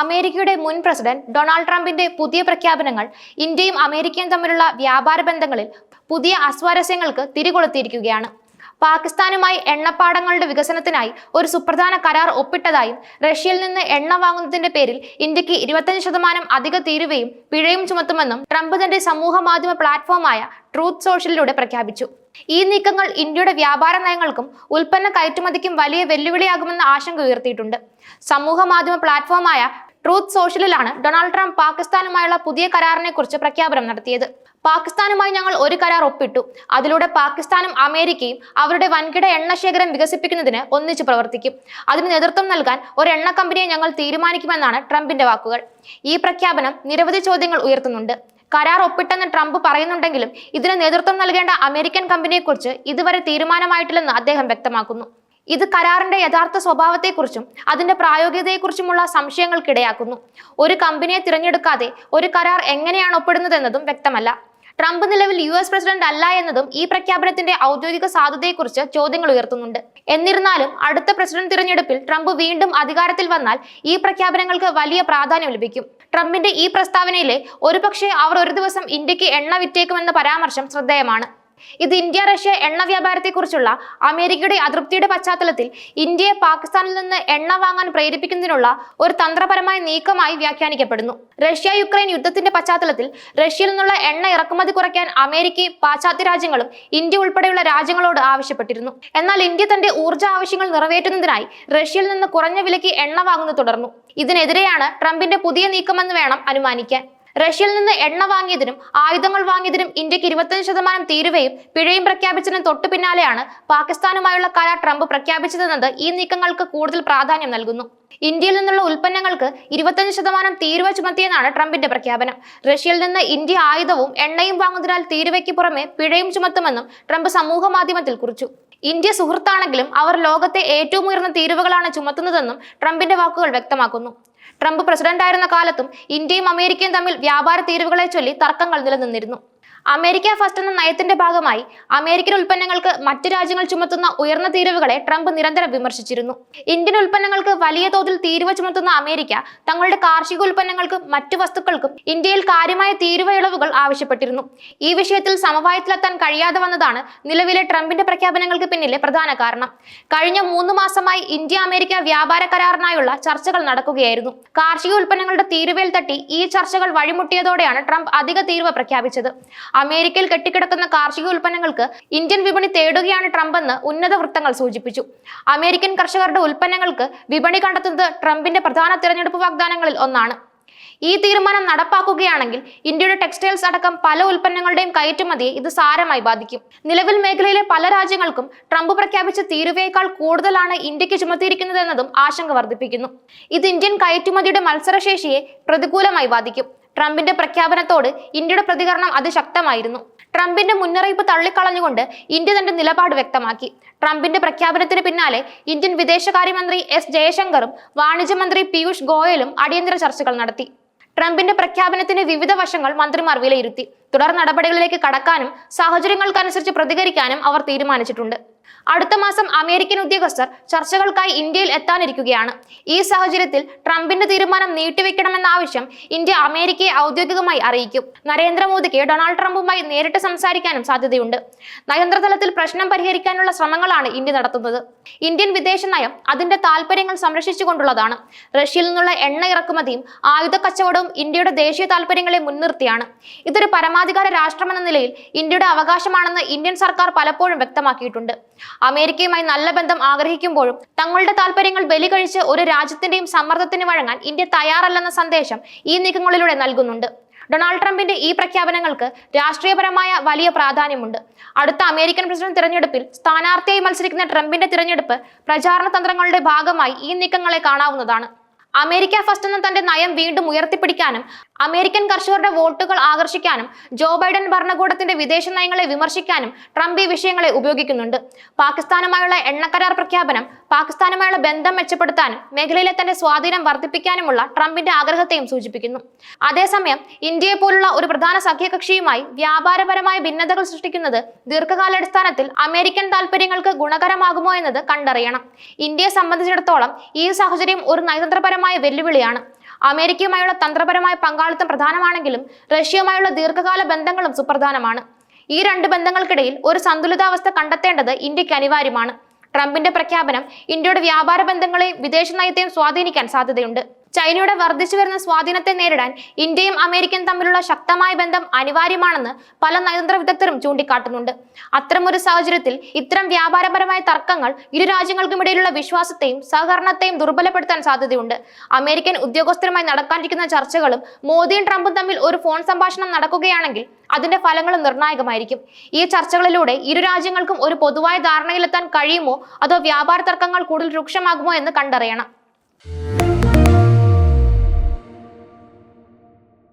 അമേരിക്കയുടെ മുൻ president Donald ട്രംപിന്റെ പുതിയ പ്രഖ്യാപനങ്ങൾ ഇന്ത്യയും അമേരിക്കയും തമ്മിലുള്ള വ്യാപാര ബന്ധങ്ങളിൽ പുതിയ അസ്വാരസ്യങ്ങൾക്ക് തിരികൊളുത്തിയിരിക്കുകയാണ്. പാകിസ്ഥാനുമായി എണ്ണപ്പാടങ്ങളുടെ വികസനത്തിനായി ഒരു സുപ്രധാന കരാർ ഒപ്പിട്ടതായും റഷ്യയിൽ നിന്ന് എണ്ണ വാങ്ങുന്നതിന്റെ പേരിൽ ഇന്ത്യയ്ക്ക് ഇരുപത്തഞ്ച് ശതമാനം അധിക തീരുവയും പിഴയും ചുമത്തുമെന്നും ട്രംപ് തന്റെ സമൂഹ മാധ്യമ പ്ലാറ്റ്ഫോമായ ട്രൂത്ത് സോഷ്യലിലൂടെ പ്രഖ്യാപിച്ചു. ഈ നീക്കങ്ങൾ ഇന്ത്യയുടെ വ്യാപാര നയങ്ങൾക്കും ഉൽപ്പന്ന കയറ്റുമതിക്കും വലിയ വെല്ലുവിളിയാകുമെന്ന ആശങ്ക ഉയർത്തിയിട്ടുണ്ട്. സമൂഹ മാധ്യമ പ്ലാറ്റ്ഫോമായ ട്രൂത്ത് സോഷ്യലിലാണ് ഡൊണാൾഡ് ട്രംപ് പാകിസ്ഥാനുമായുള്ള പുതിയ കരാറിനെ കുറിച്ച് പ്രഖ്യാപനം നടത്തിയത്. പാകിസ്ഥാനുമായി ഞങ്ങൾ ഒരു കരാർ ഒപ്പിട്ടു. അതിലൂടെ പാകിസ്ഥാനും അമേരിക്കയും അവരുടെ വൻകിട എണ്ണശേഖരം വികസിപ്പിക്കുന്നതിന് ഒന്നിച്ചു പ്രവർത്തിക്കും. അതിന് നേതൃത്വം നൽകാൻ ഒരു എണ്ണ കമ്പനിയെ ഞങ്ങൾ തീരുമാനിക്കുമെന്നാണ് ട്രംപിന്റെ വാക്കുകൾ. ഈ പ്രഖ്യാപനം നിരവധി ചോദ്യങ്ങൾ ഉയർത്തുന്നുണ്ട്. കരാർ ഒപ്പിട്ടെന്ന് ട്രംപ് പറയുന്നുണ്ടെങ്കിലും ഇതിന് നേതൃത്വം നൽകേണ്ട അമേരിക്കൻ കമ്പനിയെക്കുറിച്ച് ഇതുവരെ തീരുമാനമായിട്ടില്ലെന്ന് അദ്ദേഹം വ്യക്തമാക്കുന്നു. ഇത് കരാറിന്റെ യഥാർത്ഥ സ്വഭാവത്തെക്കുറിച്ചും അതിന്റെ പ്രായോഗികതയെക്കുറിച്ചുമുള്ള സംശയങ്ങൾക്കിടയാക്കുന്നു. ഒരു കമ്പനിയെ തിരഞ്ഞെടുക്കാതെ ഒരു കരാർ എങ്ങനെയാണ് ഒപ്പിടുന്നതെന്നതും വ്യക്തമല്ല. ട്രംപ് നിലവിൽ യു എസ് പ്രസിഡന്റ് അല്ല എന്നതും ഈ പ്രഖ്യാപനത്തിന്റെ ഔദ്യോഗിക സാധ്യതയെക്കുറിച്ച് ചോദ്യങ്ങൾ ഉയർത്തുന്നുണ്ട്. എന്നിരുന്നാലും അടുത്ത പ്രസിഡന്റ് തിരഞ്ഞെടുപ്പിൽ ട്രംപ് വീണ്ടും അധികാരത്തിൽ വന്നാൽ ഈ പ്രഖ്യാപനങ്ങൾക്ക് വലിയ പ്രാധാന്യം ലഭിക്കും. ട്രംപിന്റെ ഈ പ്രസ്താവനയിലെ ഒരുപക്ഷെ അവർ ഒരു ദിവസം ഇന്ത്യയ്ക്ക് എണ്ണ വിറ്റേക്കുമെന്ന പരാമർശം ശ്രദ്ധേയമാണ്. ഇത് ഇന്ത്യ റഷ്യ എണ്ണ വ്യാപാരത്തെക്കുറിച്ചുള്ള അമേരിക്കയുടെ അതൃപ്തിയുടെ പശ്ചാത്തലത്തിൽ ഇന്ത്യയെ പാകിസ്ഥാനിൽ നിന്ന് എണ്ണ വാങ്ങാൻ പ്രേരിപ്പിക്കുന്നതിനുള്ള ഒരു തന്ത്രപരമായ നീക്കമായി വ്യാഖ്യാനിക്കപ്പെടുന്നു. റഷ്യ യുക്രൈൻ യുദ്ധത്തിന്റെ പശ്ചാത്തലത്തിൽ റഷ്യയിൽ നിന്നുള്ള എണ്ണ ഇറക്കുമതി കുറയ്ക്കാൻ അമേരിക്കയും പാശ്ചാത്യ രാജ്യങ്ങളും ഇന്ത്യ ഉൾപ്പെടെയുള്ള രാജ്യങ്ങളോട് ആവശ്യപ്പെട്ടിരുന്നു. എന്നാൽ ഇന്ത്യ തന്റെ ഊർജ ആവശ്യങ്ങൾ നിറവേറ്റുന്നതിനായി റഷ്യയിൽ നിന്ന് കുറഞ്ഞ വിലയ്ക്ക് എണ്ണ വാങ്ങുന്നത് തുടർന്നു. ഇതിനെതിരെയാണ് ട്രംപിന്റെ പുതിയ നീക്കമെന്ന് വേണം അനുമാനിക്കാൻ. റഷ്യയിൽ നിന്ന് എണ്ണ വാങ്ങിയതിനും ആയുധങ്ങൾ വാങ്ങിയതിനും ഇന്ത്യയ്ക്ക് ഇരുപത്തഞ്ച് ശതമാനം തീരുവയും പിഴയും പ്രഖ്യാപിച്ചതിനും തൊട്ടു പിന്നാലെയാണ് പാകിസ്ഥാനുമായുള്ള കരാർ ട്രംപ് പ്രഖ്യാപിച്ചതെന്നത് ഈ നീക്കങ്ങൾക്ക് കൂടുതൽ പ്രാധാന്യം നൽകുന്നു. ഇന്ത്യയിൽ നിന്നുള്ള ഉൽപ്പന്നങ്ങൾക്ക് ഇരുപത്തഞ്ച് ശതമാനം തീരുവ ചുമത്തിയെന്നാണ് ട്രംപിന്റെ പ്രഖ്യാപനം. റഷ്യയിൽ നിന്ന് ഇന്ത്യ ആയുധവും എണ്ണയും വാങ്ങുന്നതിനാൽ തീരുവയ്ക്ക് പുറമെ പിഴയും ചുമത്തുമെന്നും ട്രംപ് സമൂഹ മാധ്യമത്തിൽ കുറിച്ചു. ഇന്ത്യ സുഹൃത്താണെങ്കിലും അവർ ലോകത്തെ ഏറ്റവും ഉയർന്ന തീരുവകളാണ് ചുമത്തുന്നതെന്നും ട്രംപിന്റെ വാക്കുകൾ വ്യക്തമാക്കുന്നു. ട്രംപ് പ്രസിഡന്റായിരുന്ന കാലത്തും ഇന്ത്യയും അമേരിക്കയും തമ്മിൽ വ്യാപാര തീരുവകളെ ചൊല്ലി തർക്കങ്ങൾ നിലനിന്നിരുന്നു. അമേരിക്ക ഫസ്റ്റ് എന്ന നയത്തിന്റെ ഭാഗമായി അമേരിക്കൻ ഉൽപ്പന്നങ്ങൾക്ക് മറ്റു രാജ്യങ്ങൾ ചുമത്തുന്ന ഉയർന്ന തീരുവകളെ ട്രംപ് നിരന്തരം വിമർശിച്ചിരുന്നു. ഇന്ത്യൻ ഉൽപ്പന്നങ്ങൾക്ക് വലിയ തോതിൽ തീരുവ ചുമത്തുന്ന അമേരിക്ക തങ്ങളുടെ കാർഷിക ഉൽപ്പന്നങ്ങൾക്കും മറ്റു വസ്തുക്കൾക്കും ഇന്ത്യയിൽ കാര്യമായ തീരുവ ഇളവുകൾ ആവശ്യപ്പെട്ടിരുന്നു. ഈ വിഷയത്തിൽ സമവായത്തിലെത്താൻ കഴിയാതെ വന്നതാണ് നിലവിലെ ട്രംപിന്റെ പ്രഖ്യാപനങ്ങൾക്ക് പിന്നിലെ പ്രധാന കാരണം. കഴിഞ്ഞ മൂന്ന് മാസമായി ഇന്ത്യ അമേരിക്ക വ്യാപാര കരാറിനായുള്ള ചർച്ചകൾ നടക്കുകയായിരുന്നു. കാർഷിക ഉൽപ്പന്നങ്ങളുടെ തീരുവയിൽ തട്ടി ഈ ചർച്ചകൾ വഴിമുട്ടിയതോടെയാണ് ട്രംപ് അധിക തീരുവ പ്രഖ്യാപിച്ചത്. അമേരിക്കയിൽ കെട്ടിക്കിടക്കുന്ന കാർഷിക ഉൽപ്പന്നങ്ങൾക്ക് ഇന്ത്യൻ വിപണി തേടുകയാണ് ട്രംപ് എന്ന് ഉന്നത വൃത്തങ്ങൾ സൂചിപ്പിച്ചു. അമേരിക്കൻ കർഷകരുടെ ഉൽപ്പന്നങ്ങൾക്ക് വിപണി കണ്ടെത്തുന്നത് ട്രംപിന്റെ പ്രധാന തിരഞ്ഞെടുപ്പ് വാഗ്ദാനങ്ങളിൽ ഒന്നാണ്. ഈ തീരുമാനം നടപ്പാക്കുകയാണെങ്കിൽ ഇന്ത്യയുടെ ടെക്സ്റ്റൈൽസ് അടക്കം പല ഉൽപ്പന്നങ്ങളുടെയും കയറ്റുമതിയെ ഇത് സാരമായി ബാധിക്കും. നിലവിൽ മേഖലയിലെ പല രാജ്യങ്ങൾക്കും ട്രംപ് പ്രഖ്യാപിച്ച തീരുവയേക്കാൾ കൂടുതലാണ് ഇന്ത്യയ്ക്ക് ചുമത്തിയിരിക്കുന്നതെന്നതും ആശങ്ക വർദ്ധിപ്പിക്കുന്നു. ഇത് ഇന്ത്യൻ കയറ്റുമതിയുടെ മത്സരശേഷിയെ പ്രതികൂലമായി ബാധിക്കും. ട്രംപിന്റെ പ്രഖ്യാപനത്തോട് ഇന്ത്യയുടെ പ്രതികരണം അതിശക്തമായിരുന്നു ട്രംപിന്റെ മുന്നറിയിപ്പ് തള്ളിക്കളഞ്ഞുകൊണ്ട് ഇന്ത്യ തന്റെ നിലപാട് വ്യക്തമാക്കി. ട്രംപിന്റെ പ്രഖ്യാപനത്തിന് പിന്നാലെ ഇന്ത്യൻ വിദേശകാര്യമന്ത്രി എസ് ജയശങ്കറും വാണിജ്യമന്ത്രി പീയൂഷ് ഗോയലും അടിയന്തര ചർച്ചകൾ നടത്തി. ട്രംപിന്റെ പ്രഖ്യാപനത്തിന്റെ വിവിധ വശങ്ങൾ മന്ത്രിമാർ വിലയിരുത്തി. തുടർ നടപടികളിലേക്ക് കടക്കാനും സാഹചര്യങ്ങൾക്കനുസരിച്ച് പ്രതികരിക്കാനും അവർ തീരുമാനിച്ചിട്ടുണ്ട്. അടുത്ത മാസം അമേരിക്കൻ ഉദ്യോഗസ്ഥർ ചർച്ചകൾക്കായി ഇന്ത്യയിൽ എത്താനിരിക്കുകയാണ്. ഈ സാഹചര്യത്തിൽ ട്രംപിന്റെ തീരുമാനം നീട്ടിവെക്കണമെന്ന ആവശ്യം ഇന്ത്യ അമേരിക്കയെ ഔദ്യോഗികമായി അറിയിക്കും. നരേന്ദ്രമോദിക്ക് ഡൊണാൾഡ് ട്രംപുമായി നേരിട്ട് സംസാരിക്കാനും സാധ്യതയുണ്ട്. നയന്ത്രതലത്തിൽ പ്രശ്നം പരിഹരിക്കാനുള്ള ശ്രമങ്ങളാണ് ഇന്ത്യ നടത്തുന്നത്. ഇന്ത്യൻ വിദേശ നയം അതിന്റെ താല്പര്യങ്ങൾ സംരക്ഷിച്ചുകൊണ്ടുള്ളതാണ്. റഷ്യയിൽ നിന്നുള്ള എണ്ണ ഇറക്കുമതിയും ആയുധ കച്ചവടവും ഇന്ത്യയുടെ ദേശീയ താല്പര്യങ്ങളെ മുൻനിർത്തിയാണ്. ഇതൊരു പരമാധികാര രാഷ്ട്രമെന്ന നിലയിൽ ഇന്ത്യയുടെ അവകാശമാണെന്ന് ഇന്ത്യൻ സർക്കാർ പലപ്പോഴും വ്യക്തമാക്കിയിട്ടുണ്ട്. അമേരിക്കയുമായി നല്ല ബന്ധം ആഗ്രഹിക്കുമ്പോഴും തങ്ങളുടെ താല്പര്യങ്ങൾ ബലി കഴിച്ച് ഒരു രാജ്യത്തിന്റെയും സമ്മർദ്ദത്തിന് വഴങ്ങാൻ ഇന്ത്യ തയ്യാറല്ലെന്ന സന്ദേശം ഈ നീക്കങ്ങളിലൂടെ നൽകുന്നുണ്ട്. ഡൊണാൾഡ് ട്രംപിന്റെ ഈ പ്രഖ്യാപനങ്ങൾക്ക് രാഷ്ട്രീയപരമായ വലിയ പ്രാധാന്യമുണ്ട്. അടുത്ത അമേരിക്കൻ പ്രസിഡന്റ് തിരഞ്ഞെടുപ്പിൽ സ്ഥാനാർത്ഥിയായി മത്സരിക്കുന്ന ട്രംപിന്റെ തിരഞ്ഞെടുപ്പ് പ്രചാരണ തന്ത്രങ്ങളുടെ ഭാഗമായി ഈ നീക്കങ്ങളെ കാണാവുന്നതാണ്. അമേരിക്ക ഫസ്റ്റ് എന്ന തന്റെ നയം വീണ്ടും ഉയർത്തിപ്പിടിക്കാനും അമേരിക്കൻ കർഷകരുടെ വോട്ടുകൾ ആകർഷിക്കാനും ജോ ബൈഡൻ ഭരണകൂടത്തിന്റെ വിദേശ നയങ്ങളെ വിമർശിക്കാനും ട്രംപ് ഈ വിഷയങ്ങളെ ഉപയോഗിക്കുന്നുണ്ട്. പാകിസ്ഥാനുമായുള്ള എണ്ണക്കരാർ പ്രഖ്യാപനം പാകിസ്ഥാനുമായുള്ള ബന്ധം മെച്ചപ്പെടുത്താനും മേഖലയിലെ തന്റെ സ്വാധീനം വർദ്ധിപ്പിക്കാനുമുള്ള ട്രംപിന്റെ ആഗ്രഹത്തെയും സൂചിപ്പിക്കുന്നു. അതേസമയം ഇന്ത്യയെ പോലുള്ള ഒരു പ്രധാന സഖ്യകക്ഷിയുമായി വ്യാപാരപരമായ ഭിന്നതകൾ സൃഷ്ടിക്കുന്നത് ദീർഘകാലാടിസ്ഥാനത്തിൽ അമേരിക്കൻ താൽപര്യങ്ങൾക്ക് ഗുണകരമാകുമോ എന്നത് കണ്ടറിയണം. ഇന്ത്യയെ സംബന്ധിച്ചിടത്തോളം ഈ സാഹചര്യം ഒരു നയതന്ത്രപരമായ വെല്ലുവിളിയാണ്. അമേരിക്കയുമായുള്ള തന്ത്രപരമായ പങ്കാളിത്തം പ്രധാനമാണെങ്കിലും റഷ്യയുമായുള്ള ദീർഘകാല ബന്ധങ്ങളും സുപ്രധാനമാണ്. ഈ രണ്ട് ബന്ധങ്ങൾക്കിടയിൽ ഒരു സന്തുലിതാവസ്ഥ കണ്ടെത്തേണ്ടത് ഇന്ത്യയ്ക്ക് അനിവാര്യമാണ്. ട്രംപിന്റെ പ്രഖ്യാപനം ഇന്ത്യയുടെ വ്യാപാര ബന്ധങ്ങളെയും വിദേശ നയത്തെയും സ്വാധീനിക്കാൻ സാധ്യതയുണ്ട്. ചൈനയുടെ വർദ്ധിച്ചു വരുന്ന സ്വാധീനത്തെ നേരിടാൻ ഇന്ത്യയും അമേരിക്കയും തമ്മിലുള്ള ശക്തമായ ബന്ധം അനിവാര്യമാണെന്ന് പല നയതന്ത്ര വിദഗ്ധരും ചൂണ്ടിക്കാട്ടുന്നുണ്ട്. അത്തരമൊരു സാഹചര്യത്തിൽ ഇത്തരം വ്യാപാരപരമായ തർക്കങ്ങൾ ഇരു രാജ്യങ്ങൾക്കുമിടയിലുള്ള വിശ്വാസത്തെയും സഹകരണത്തെയും ദുർബലപ്പെടുത്താൻ സാധ്യതയുണ്ട്. അമേരിക്കൻ ഉദ്യോഗസ്ഥരുമായി നടക്കാനിരിക്കുന്ന ചർച്ചകളും മോദിയും ട്രംപും തമ്മിൽ ഒരു ഫോൺ സംഭാഷണം നടക്കുകയാണെങ്കിൽ അതിന്റെ ഫലങ്ങളും നിർണായകമായിരിക്കും. ഈ ചർച്ചകളിലൂടെ ഇരു രാജ്യങ്ങൾക്കും ഒരു പൊതുവായ ധാരണയിലെത്താൻ കഴിയുമോ? അതോ വ്യാപാര തർക്കങ്ങൾ കൂടുതൽ രൂക്ഷമാകുമോ എന്ന് കണ്ടറിയണം.